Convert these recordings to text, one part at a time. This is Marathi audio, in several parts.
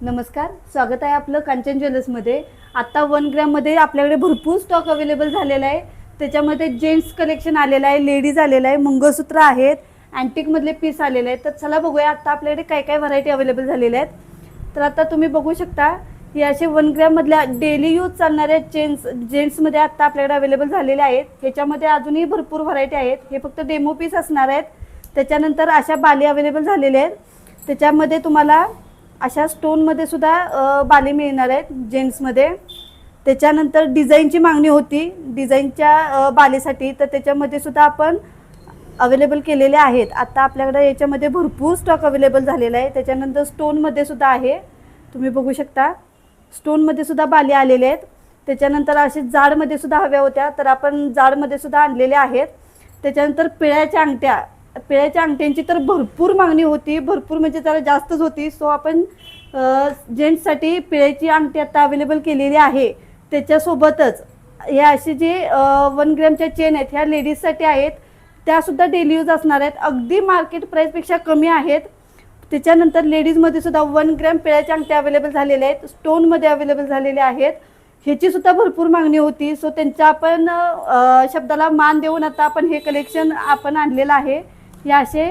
नमस्कार स्वागत आहे आपलं कांचन ज्वेलर्समध्ये आत्ता वन ग्रॅममध्ये आपल्याकडे भरपूर स्टॉक अवेलेबल झालेला आहे. त्याच्यामध्ये जेंट्स कलेक्शन आलेलं आहे लेडीज आलेलं आहे मंगळसूत्र आहेत अँटिकमधले पीस आलेले आहेत. तर चला बघूया आत्ता आपल्याकडे काय काय व्हरायटी अवेलेबल झालेल्या आहेत. तर आता तुम्ही बघू शकता हे असे वन ग्रॅममधल्या डेली यूज चालणाऱ्या जेंट्स जेंट्समध्ये आत्ता आपल्याकडे अवेलेबल झालेले आहेत. ह्याच्यामध्ये अजूनही भरपूर व्हरायटी आहेत. हे फक्त डेमो पीस असणार आहेत. त्याच्यानंतर अशा बाली अवेलेबल झालेल्या आहेत. त्याच्यामध्ये तुम्हाला अशा स्टोनमध्ये सुद्धा बाले मिळणार आहेत जेंट्समध्ये त्याच्यानंतर डिझाईनची मागणी होती. डिझाईनच्या बालेसाठी तर त्याच्यामध्ये सुद्धा आपण अवेलेबल केलेले आहेत. आता आपल्याकडे याच्यामध्ये भरपूर स्टॉक अवेलेबल झालेला आहे त्याच्यानंतर स्टोनमध्ये सुद्धा आहे. तुम्ही बघू शकता. स्टोनमध्ये सुद्धा बाले आलेले आहेत. त्याच्यानंतर असे जाडमध्ये सुद्धा हव्या होत्या. तर आपण जाडमध्ये सुद्धा आणलेल्या आहेत. त्याच्यानंतर पिळ्याच्या अंगठ्या. पिळ्याच्या अंगठ्यांची तर भरपूर मागणी होती. भरपूर म्हणजे जरा जास्तच होती. सो आपण जेंट्ससाठी पिळ्याची अंगठी आता अवेलेबल केलेली आहे. त्याच्यासोबतच हे असे जे वन ग्रॅमच्या चेन आहेत ह्या लेडीजसाठी आहेत. त्यासुद्धा डेली यूज असणार आहेत. अगदी मार्केट प्राईसपेक्षा कमी आहेत. त्याच्यानंतर लेडीजमध्ये सुद्धा वन ग्रॅम पिळ्याच्या अंगठ्या अवेलेबल झालेल्या आहेत. स्टोनमध्ये अवेलेबल झालेले आहेत. ह्याची सुद्धा भरपूर मागणी होती. सो त्यांच्या आपण शब्दाला मान देऊन आता आपण हे कलेक्शन आपण आणलेलं आहे. या असे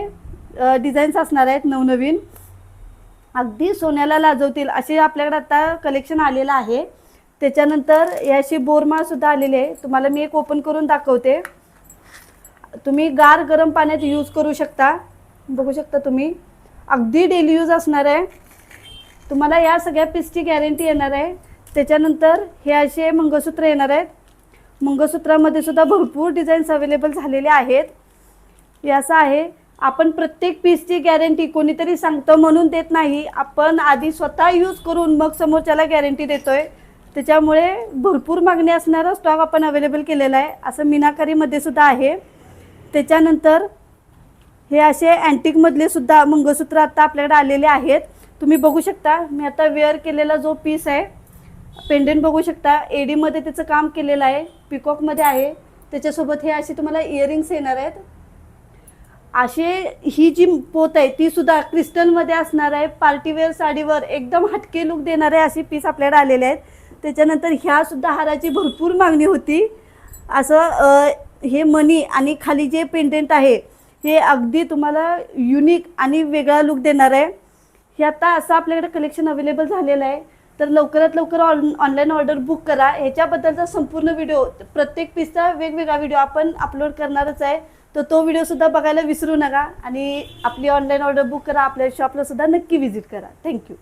डिझाईन्स असणार आहेत नवनवीन. अगदी सोन्याला लाजवतील असे आपल्याकडे आता कलेक्शन आलेलं आहे. त्याच्यानंतर याशी बोरमाळसुद्धा आलेले आलेली आहे. तुम्हाला मी एक ओपन करून दाखवते. तुम्ही गार गरम पाण्यात यूज करू शकता. बघू शकता तुम्ही. अगदी डेली यूज असणार आहे. तुम्हाला या सगळ्या पीसची गॅरंटी येणार आहे. त्याच्यानंतर हे असे मंगळसूत्र येणार आहेत. मंगळसूत्रामध्ये सुद्धा भरपूर डिझाईन्स अवेलेबल झालेले आहेत. हे असं आहे आपण प्रत्येक पीसची गॅरंटी कोणीतरी सांगतं म्हणून देत नाही. आपण आधी स्वतः यूज करून मग समोरच्याला गॅरंटी देतोय. त्याच्यामुळे भरपूर मागणी असणारा स्टॉक आपण अवेलेबल केलेला आहे. असं मीनाकारीमध्ये सुद्धा आहे. त्याच्यानंतर हे असे अँटिकमधले सुद्धा मंगळसूत्र आता आपल्याकडे आलेले आहेत. तुम्ही बघू शकता मी आता वेअर केलेला जो पीस आहे पेंडेंट बघू शकता. एडीमध्ये त्याचं काम केलेलं आहे पिकॉकमध्ये आहे. त्याच्यासोबत हे असे तुम्हाला इयरिंग्स येणार आहेत. असे ही जी पोत आहे ती सुद्धा क्रिस्टलमध्ये असणार आहे. पार्टीवेअर साडीवर एकदम हटके लुक आहे असे पीस आपल्याकडे आलेले आहेत. त्याच्यानंतर ह्या सुद्धा हाराची भरपूर मागणी होती. असं हे मनी आणि खाली जे पेंडेंट आहे हे अगदी तुम्हाला युनिक आणि वेगळा लुक देणार आहे. हे आता असं आपल्याकडे कलेक्शन अवेलेबल झालेलं आहे. तर लवकरात लवकर ऑन ऑनलाईन ऑर्डर बुक करा. ह्याच्याबद्दलचा संपूर्ण व्हिडिओ प्रत्येक पीसचा वेगवेगळा व्हिडिओ आपण अपलोड करणारच आहे. तर तो व्हिडिओसुद्धा बघायला विसरू नका आणि आपली ऑनलाईन ऑर्डर बुक करा आपल्या शॉपला सुद्धा नक्की व्हिजिट करा. थँक्यू